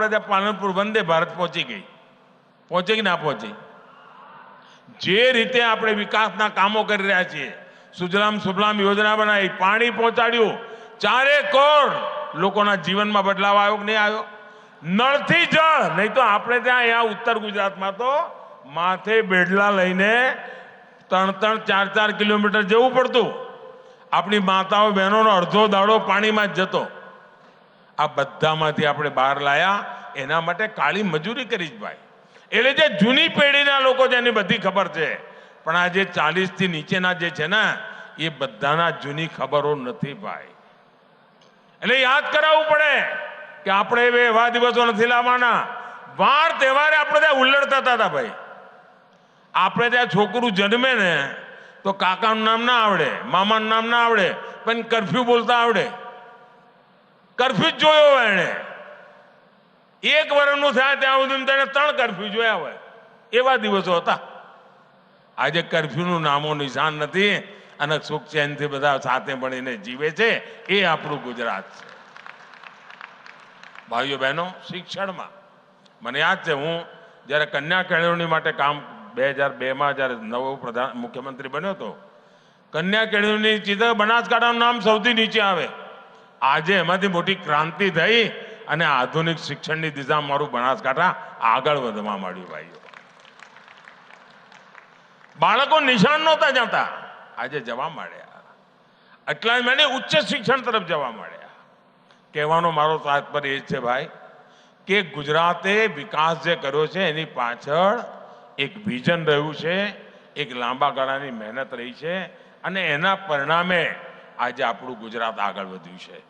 આપણે ત્યાં પાલનપુર વંદે ભારત પહોંચી ગઈ. પહોંચી કે ના પહોંચી? જે રીતે આપણે વિકાસના કામો કરી રહ્યા છીએ, સુજલામ સુફલામ યોજના બનાવી, પાણી પહોંચાડ્યું, ચારે કોણ લોકોના જીવનમાં બદલાવ આવ્યો કે નહીં આવ્યો? નળથી જળ, નહીં તો આપણે ત્યાં અહીંયા ઉત્તર ગુજરાતમાં તો માથે બેડલા લઈને ત્રણ ત્રણ ચાર ચાર કિલોમીટર જવું પડતું. આપણી માતાઓ બહેનોનો અડધો દાડો પાણીમાં જ જતો. આ બધામાંથી આપણે બહાર લાયા, એના માટે કાળી મજૂરી કરી જ ભાઈ. એટલે જે જૂની પેઢીના લોકો જેની બધી ખબર છે. પણ આ જે ચાલીસથી નીચેના જે છે ને, એ બધાના જૂની ખબરો નથી ભાઈ. એટલે યાદ કરાવવું પડે કે આપણે એવા દિવસો નથી લાવવાના. વાર તહેવારે આપણે ત્યાં ઉલ્લડતા હતા ભાઈ. આપણે ત્યાં છોકરું જન્મે ને, તો કાકાનું નામ ના આવડે, મામાનું નામ ના આવડે, પણ કરફ્યુ બોલતા આવડે. કરફ્યુ જ જોયો એને એક વર્ષનું થાય ત્યાં સુધી તેને ત્રણ કરફ્યુ જોયા હોય. એવા દિવસો હતા. આજે કરફ્યુનું નામો નિશાન નથી અને સુખ ચેનથી બધા સાથે મળીને જીવે છે એ આપણું ગુજરાત છે. ભાઈઓ બહેનો, શિક્ષણમાં મને યાદ છે હું જ્યારે કન્યા કેળવણી માટે કામ બે હજાર બેમાં જ્યારે નવો પ્રધાન મુખ્યમંત્રી બન્યો હતો, કન્યા કેળવણી ચિત્ર બનાસકાંઠાનું નામ સૌથી નીચે આવે. આજે એમાંથી મોટી ક્રાંતિ થઈ અને આધુનિક શિક્ષણની દિશામાં મારું બનાસકાંઠા આગળ વધવા માંડ્યું, ભાઈઓ. બાળકો નિશાન નહોતા જતા આજે જવા માંડ્યા. એટલા મને ઉચ્ચ શિક્ષણ તરફ જવા માંડ્યા. કહેવાનો મારો તાત્પર્ય એ છે, ભાઈ, કે ગુજરાતે વિકાસ જે કર્યો છે એની પાછળ એક વિઝન રહ્યું છે, એક લાંબા ગાળાની મહેનત રહી છે અને એના પરિણામે આજે આપણું ગુજરાત આગળ વધ્યું છે.